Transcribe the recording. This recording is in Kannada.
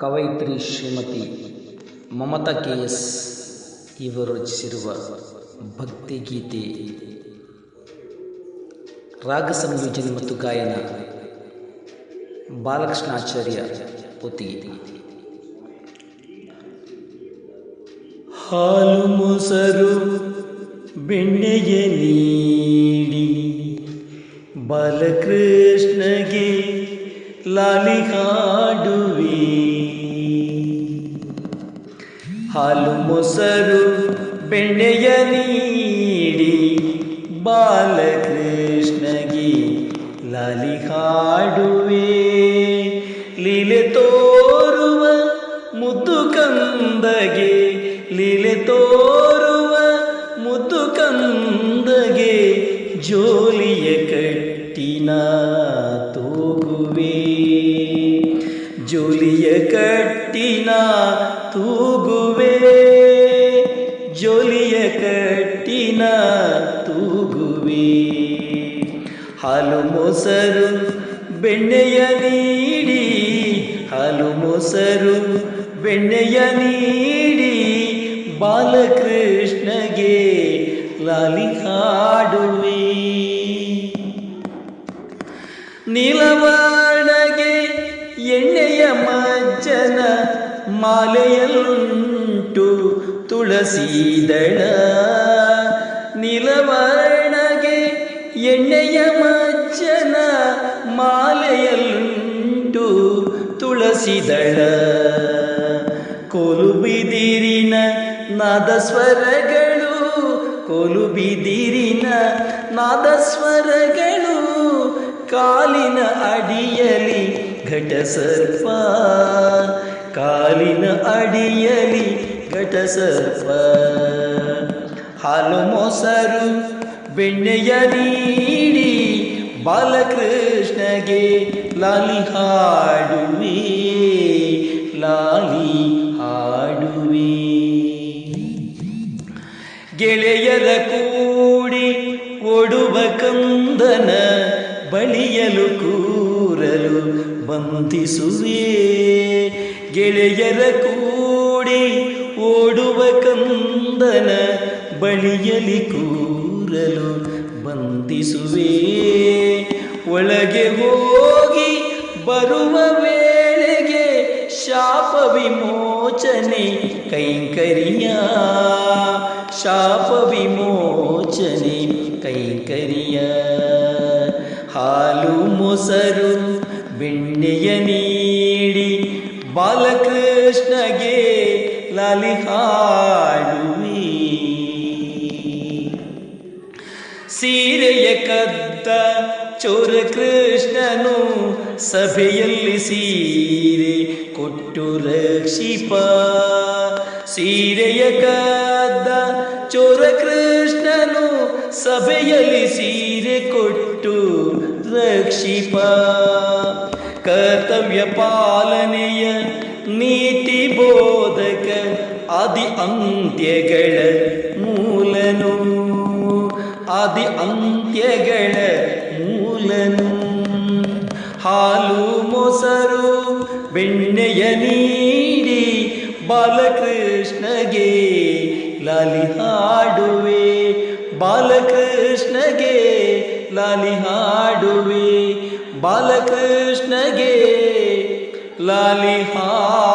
ಕವಯಿತ್ರಿ ಶ್ರೀಮತಿ ಮಮತಾ ಕೆ ಎಸ್ ಇವರು ರಚಿಸಿರುವ ಭಕ್ತಿಗೀತೆ ರಾಗ ಸಂಯೋಜನೆ ಮತ್ತು ಗಾಯನ ಬಾಲಕೃಷ್ಣಾಚಾರ್ಯ ಪೊತ್ತಿಗೆ ಹಾಲು ಮೊಸರು ಬೆಣ್ಣೆಯ ನೀಡಿ ಬಾಲಕೃಷ್ಣಗೆ ಲಾಲಿ ಹಾಡುವೆ. ಹಾಲು ಮೊಸರು ಬೆಣ್ಣೆಯ ನೀಡಿ, ಬಾಲಕೃಷ್ಣಗೆ ಲಾಲಿ ಹಾಡುವೆ. ಲೀಲೆ ತೋರುವ ಮುದ್ದು ಕಂದಗೆ, ಲೀಲೆ ತೋರುವ ಮುದ್ದು ಕಂದಗೆ, ಜೋಲಿಯ ಕಟ್ಟಿನ ತೂಗುವೆ. ಜೋಲಿಯ ಕಟ್ಟಿನ ತೂಗುವೆ. ತೂಗುವೆ ಹಾಲು ಮೊಸರು ಬೆಣ್ಣೆಯ ನೀಡಿ, ಹಾಲು ಮೊಸರು ಬೆಣ್ಣೆಯ ನೀಡಿ, ಬಾಲಕೃಷ್ಣಗೆ ಲಾಲಿ ಹಾಡುವೆ. ನೀಲವರ್ಣಗೆ ಎಣ್ಣೆಯ ಮಜ್ಜನ ಮಾಲೆಯಲ್ಲುಂಟು ತುಳಸಿದಳ ನೀಲವರ್ಣಗೆ ಎಣ್ಣೆಯ ಮಜ್ಜನ ಮಾಲೆಯಲ್ಲುಂಟು ತುಳಸಿದಳ. ಕೊಲುಬಿದಿರಿನ ನಾದಸ್ವರಗಳು ಕೊಲುಬಿದಿರಿನ ನಾದಸ್ವರಗಳು ಕಾಲಿನ ಅಡಿಯಲಿ ಘಟ ಸರ್ಪ ಕಾಲಿನ ಅಡಿಯಲಿ ಘಟ ಸರ್ಪ ಹಾಲು ಮೊಸರು ಬೆಣ್ಣೆಯ ನೀಡಿ ಬಾಲಕೃಷ್ಣಗೆ ಲಾಲಿ ಹಾಡುವೆ ಲಾಲಿ ಹಾಡುವೆ. ಗೆಳೆಯರ ಕೂಡಿ ಓಡುವ ಕಂದನ ಬಳಿಯಲು ಕೂರಲು ಬಂಧಿಸುವೆ. ಗೆಳೆಯರ ಕೂಡಿ ಓಡುವ ಕಂದನ ಬಳಿಯಲಿ ಕೂರಲು ಬಂಧಿಸುವೆ. ಒಳಗೆ ಹೋಗಿ ಬರುವ ವೇಳೆಗೆ ಶಾಪ ವಿಮೋಚನೆ ಕೈಂಕರಿಯ. ಶಾಪ ವಿಮೋಚನೆ ಕೈಂಕರಿಯ. ಹಾಲು ಮೊಸರು ಬೆಣ್ಣೆಯ ನೀಡಿ ಬಾಲಕೃಷ್ಣಗೆ ಲಾಲಿ ಹಾಡುವೆ ಸಭೆಯಲ್ಲಿ ಸೀರೆ ಕೊಟ್ಟು ರಕ್ಷಿಪ. ಸೀರೆಯ ಕದ್ದ ಚೋರ ಕೃಷ್ಣನು ಸಭೆಯಲ್ಲಿ ಸೀರೆ ಕೊಟ್ಟು ರಕ್ಷಿಪ. ಕರ್ತವ್ಯ ಪಾಲನೆಯ ನೀತಿ ಬೋಧಕ ಆದಿ ಅಂತ್ಯಗಳ ಮೂಲನು. ಆದಿ ಅಂತ್ಯಗಳ ಮೂಲನು. ಹಾಲು ಮೊಸರು ಬೆಣ್ಣೆಯ ನೀಡಿ ಬಾಲಕೃಷ್ಣಗೆ ಲಾಲಿ ಹಾಡುವೆ ಬಾಲಕೃಷ್ಣಗೆ ಲಾಲಿ ಹಾಡುವೆ ಬಾಲಕೃಷ್ಣಗೆ ಲಾಲಿ ಹಾಡುವೆ